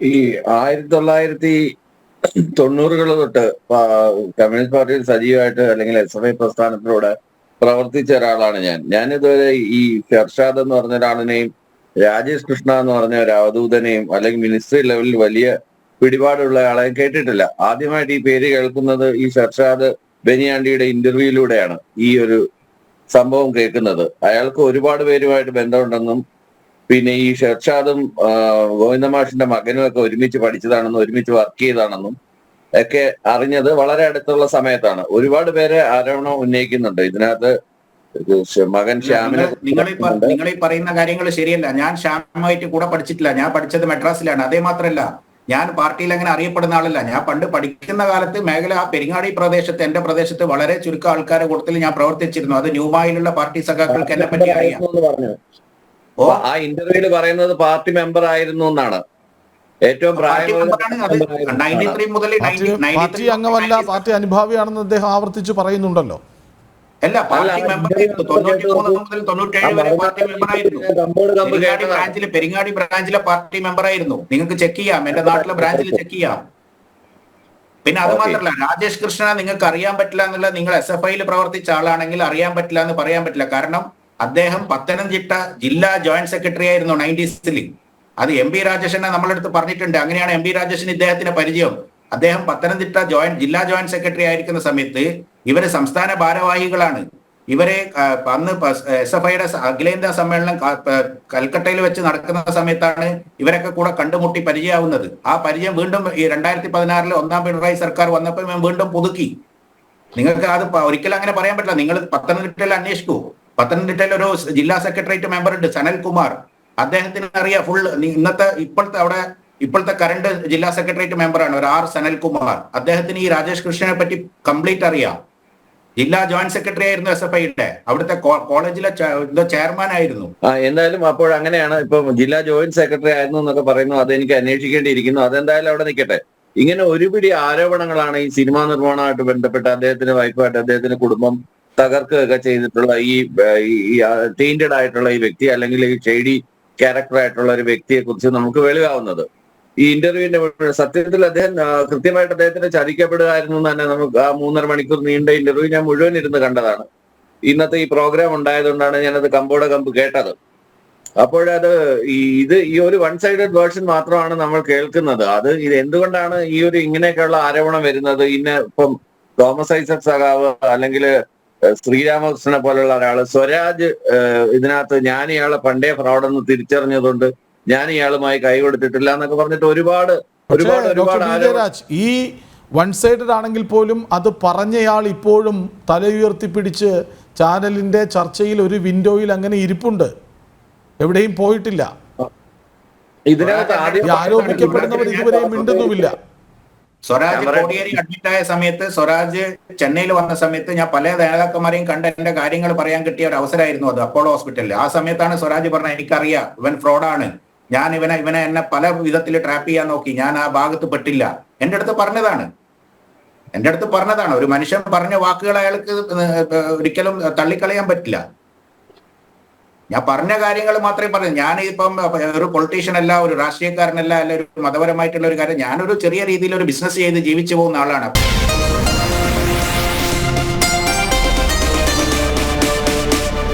ഈ ആയിരത്തി തൊള്ളായിരത്തി തൊണ്ണൂറുകൾ തൊട്ട് കമ്മ്യൂണിസ്റ്റ് പാർട്ടിയിൽ സജീവമായിട്ട് അല്ലെങ്കിൽ എസ് എഫ് ഐ പ്രസ്ഥാനത്തിലൂടെ പ്രവർത്തിച്ച ഒരാളാണ് ഞാൻ. ഞാൻ ഇതുവരെ ഈ ഷർഷാദ് എന്ന് പറഞ്ഞ ഒരാളിനെയും രാജേഷ് കൃഷ്ണ എന്ന് പറഞ്ഞ ഒരു അവധൂതനെയും അല്ലെങ്കിൽ മിനിസ്ട്രി ലെവലിൽ വലിയ പിടിപാടുള്ള ആളെ കേട്ടിട്ടില്ല. ആദ്യമായിട്ട് ഈ പേര് കേൾക്കുന്നത് ഈ ഷർഷാദ് ബെനിയാണ്ടിയുടെ ഇന്റർവ്യൂയിലൂടെയാണ് ഈ ഒരു സംഭവം കേൾക്കുന്നത്. അയാൾക്ക് ഒരുപാട് പേരുമായിട്ട് ബന്ധമുണ്ടെന്നും പിന്നെ ഈ ഷെർഷാദും ഗോവിന്ദ ഗോവിന്ദമാഷിന്റെ മകനും ഒക്കെ ഒരുമിച്ച് പഠിച്ചതാണെന്നും ഒരുമിച്ച് വർക്ക് ചെയ്താണെന്നും ഒക്കെ അറിഞ്ഞത് വളരെ അടുത്തുള്ള സമയത്താണ്. ഒരുപാട് പേര് ആരോപണം ഉന്നയിക്കുന്നുണ്ട്. ഇതിനകത്ത് ഇത് മകൻ ശ്യാമിനെ നിങ്ങൾ നിങ്ങൾ ഈ പറയുന്ന കാര്യങ്ങൾ ശരിയല്ല. ഞാൻ ശ്യാമുമായിട്ട് കൂടെ പഠിച്ചിട്ടില്ല. ഞാൻ പഠിച്ചത് മെഡ്രാസിലാണ് അതേ മാത്രമല്ല ഞാൻ പാർട്ടിയിൽ അങ്ങനെ അറിയപ്പെടുന്ന ആളല്ല. ഞാൻ പണ്ട് പഠിക്കുന്ന കാലത്ത് മേഖല ആ പെരിങ്ങാടി പ്രദേശത്ത് എന്റെ പ്രദേശത്ത് വളരെ ചുരുക്കം ആൾക്കാരെ കൂട്ടത്തിൽ ഞാൻ പ്രവർത്തിച്ചിരുന്നു. അത് ന്യൂമായിലുള്ള പാർട്ടി സഖാക്കൾക്ക് എന്നെ പറ്റി അറിയാം. ആ ഇന്റർവ്യൂൽ പറയുന്നത് പാർട്ടി മെമ്പർ ആയിരുന്നു എന്നാണ്. ഏറ്റവും പാർട്ടി അംഗമല്ല പാർട്ടി അനുഭാവിയാണെന്ന് അദ്ദേഹം ആവർത്തിച്ച് പറയുന്നുണ്ടല്ലോ. അല്ല പാർട്ടി മെമ്പർ. മുതൽ തൊണ്ണൂറ്റേഴ് വരെ പാർട്ടി പെരിങ്ങാടി കേട്ടതാണ്. പെരിങ്ങാടി ബ്രാഞ്ചിലെ പാർട്ടി മെമ്പർ ആയിരുന്നു. നിങ്ങൾക്ക് ചെക്ക് ചെയ്യാം. എന്റെ നാട്ടിലെ ബ്രാഞ്ചിൽ ചെക്ക് ചെയ്യാം. പിന്നെ അത് മാത്രല്ല മാത്രമല്ല രാജേഷ് കൃഷ്ണ നിങ്ങൾക്ക് അറിയാൻ പറ്റില്ല എന്നുള്ള നിങ്ങൾ എസ് എഫ് ഐയിൽ പ്രവർത്തിച്ച ആളാണെങ്കിൽ അറിയാൻ പറ്റില്ല എന്ന് പറയാൻ പറ്റില്ല. കാരണം അദ്ദേഹം പത്തനംതിട്ട ജില്ലാ ജോയിന്റ് സെക്രട്ടറി ആയിരുന്നു നയന്റീസിൽ. അത് എം പി രാജേഷിനെ നമ്മളെടുത്ത് പറഞ്ഞിട്ടുണ്ട്. അങ്ങനെയാണ് എം പി രാജേഷിന് ഇദ്ദേഹത്തിന് പരിചയം. അദ്ദേഹം പത്തനംതിട്ട ജോയിന്റ് ജില്ലാ ജോയിന്റ് സെക്രട്ടറി ആയിരിക്കുന്ന സമയത്ത് ഇവർ സംസ്ഥാന ഭാരവാഹികളാണ്. ഇവരെ അന്ന് എസ് എഫ് ഐയുടെ അഖിലേന്ത്യാ സമ്മേളനം കൽക്കട്ടയിൽ വെച്ച് നടക്കുന്ന സമയത്താണ് ഇവരൊക്കെ കൂടെ കണ്ടുമുട്ടി പരിചയമാവുന്നത് ആ പരിചയം വീണ്ടും ഈ രണ്ടായിരത്തി പതിനാറിൽ ഒന്നാം പിണറായി സർക്കാർ വന്നപ്പോൾ വീണ്ടും പുതുക്കി. നിങ്ങൾക്ക് അത് ഒരിക്കലും അങ്ങനെ പറയാൻ പറ്റില്ല. നിങ്ങൾ പത്തനംതിട്ടയിൽ അന്വേഷിക്കൂ. പത്തനംതിട്ടയിൽ ഒരു ജില്ലാ സെക്രട്ടേറിയറ്റ് മെമ്പർ ഉണ്ട് സനൽ കുമാർ. അദ്ദേഹത്തിന് അറിയാം ഫുൾ ഇന്നത്തെ ഇപ്പോഴത്തെ അവിടെ ഇപ്പോഴത്തെ കറണ്ട് ജില്ലാ സെക്രട്ടേറിയറ്റ് മെമ്പറാണ് ഒരു ആർ സനൽ കുമാർ. അദ്ദേഹത്തിന് ഈ രാജേഷ് കൃഷ്ണനെ പറ്റി കംപ്ലീറ്റ് അറിയാം. ജില്ലാ ജോയിന്റ് സെക്രട്ടറി ആയിരുന്നു എസ് എഫ് ഐയുടെ. അവിടുത്തെ കോളേജിലെ എന്തോ ചെയർമാൻ ആയിരുന്നു. എന്തായാലും അപ്പോൾ അങ്ങനെയാണ് ഇപ്പൊ ജില്ലാ ജോയിന്റ് സെക്രട്ടറി ആയിരുന്നു എന്നൊക്കെ പറയുന്നു. അതെനിക്ക് അന്വേഷിക്കേണ്ടിയിരിക്കുന്നു. അതെന്തായാലും അവിടെ നിൽക്കട്ടെ. ഇങ്ങനെ ഒരുപിടി ആരോപണങ്ങളാണ് ഈ സിനിമാ നിർമ്മാണമായിട്ട് ബന്ധപ്പെട്ട് അദ്ദേഹത്തിന്റെ വൈഫായിട്ട് അദ്ദേഹത്തിന്റെ കുടുംബം തകർക്കുകയൊക്കെ ചെയ്തിട്ടുള്ള ഈ ടീന്റഡ് ആയിട്ടുള്ള ഈ വ്യക്തി അല്ലെങ്കിൽ ഈ ഷെയ്ഡി ക്യാരക്ടർ ആയിട്ടുള്ള ഒരു വ്യക്തിയെ കുറിച്ച് നമുക്ക് വെളിവാവുന്നത്. ഈ ഇന്റർവ്യൂവിന്റെ സത്യത്തിൽ അദ്ദേഹം കൃത്യമായിട്ട് അദ്ദേഹത്തിന് ചതിക്കപ്പെടുകയായിരുന്നു തന്നെ നമുക്ക് ആ മൂന്നര മണിക്കൂർ നീണ്ട ഇന്റർവ്യൂ ഞാൻ മുഴുവൻ ഇരുന്ന് കണ്ടതാണ്. ഇന്നത്തെ ഈ പ്രോഗ്രാം ഉണ്ടായതുകൊണ്ടാണ് ഞാനത് കമ്പോട കമ്പ് കേട്ടത്. അപ്പോഴത് ഈ ഇത് ഈ ഒരു വൺ സൈഡഡ് വേർഷൻ മാത്രമാണ് നമ്മൾ കേൾക്കുന്നത്. അത് ഇത് എന്തുകൊണ്ടാണ് ഈ ഒരു ഇങ്ങനെയൊക്കെയുള്ള ആരോപണം വരുന്നത്? ഇന്ന ഇപ്പം തോമസ് ഐസക് സഖാവ് അല്ലെങ്കിൽ ശ്രീരാമകൃഷ്ണനെ പോലുള്ള ഒരാൾ. സ്വരാജ് ഇതിനകത്ത് ഞാൻ ഇയാളെ പണ്ടേ ഫ്രോഡെന്ന് തിരിച്ചറിഞ്ഞതുകൊണ്ട് ഞാൻ ഇയാളുമായി കൈ കൊടുത്തിട്ടില്ല എന്നൊക്കെ പറഞ്ഞിട്ട് ഒരുപാട് ഒരുപാട് ഒരുപാട്. ഈ വൺ സൈഡഡ് ആണെങ്കിൽ പോലും അത് പറഞ്ഞയാൾ ഇപ്പോഴും തല ഉയർത്തിപ്പിടിച്ച് ചാനലിന്റെ ചർച്ചയിൽ ഒരു വിൻഡോയിൽ അങ്ങനെ ഇരിപ്പുണ്ട്. എവിടെയും പോയിട്ടില്ല. ആരോപിക്കപ്പെടുന്നവർ ഇതുവരെയും മിണ്ടുന്നുമില്ല. സ്വരാജ് കോടിയേരി അഡ്മിറ്റ് ആയ സമയത്ത് സ്വരാജ് ചെന്നൈയിൽ വന്ന സമയത്ത് ഞാൻ പല നേതാക്കന്മാരെയും കണ്ട് എന്റെ കാര്യങ്ങൾ പറയാൻ കിട്ടിയ ഒരു അവസരമായിരുന്നു അത് അപ്പോളോ ഹോസ്പിറ്റലിൽ ആ സമയത്താണ് സ്വരാജ് പറഞ്ഞത് എനിക്കറിയാം ഇവൻ ഫ്രോഡാണ്. ഞാൻ ഇവനെ ഇവനെ എന്നെ പല വിധത്തിൽ ട്രാപ്പ് ചെയ്യാൻ നോക്കി. ഞാൻ ആ ഭാഗത്ത് പെട്ടില്ല. എന്റെ അടുത്ത് പറഞ്ഞതാണ്. എന്റെ അടുത്ത് പറഞ്ഞതാണ്. ഒരു മനുഷ്യൻ പറഞ്ഞ വാക്കുകൾ അയാൾക്ക് ഒരിക്കലും തള്ളിക്കളയാൻ പറ്റില്ല. ഞാൻ പറഞ്ഞ കാര്യങ്ങൾ മാത്രമേ പറഞ്ഞു. ഞാൻ ഇപ്പം ഒരു പൊളിറ്റീഷ്യൻ അല്ല ഒരു രാഷ്ട്രീയക്കാരനല്ല അല്ല ഒരു മതപരമായിട്ടുള്ള ഒരു കാര്യം ഞാനൊരു ചെറിയ രീതിയിൽ ഒരു ബിസിനസ് ചെയ്ത് ജീവിച്ചു പോകുന്ന ആളാണ്.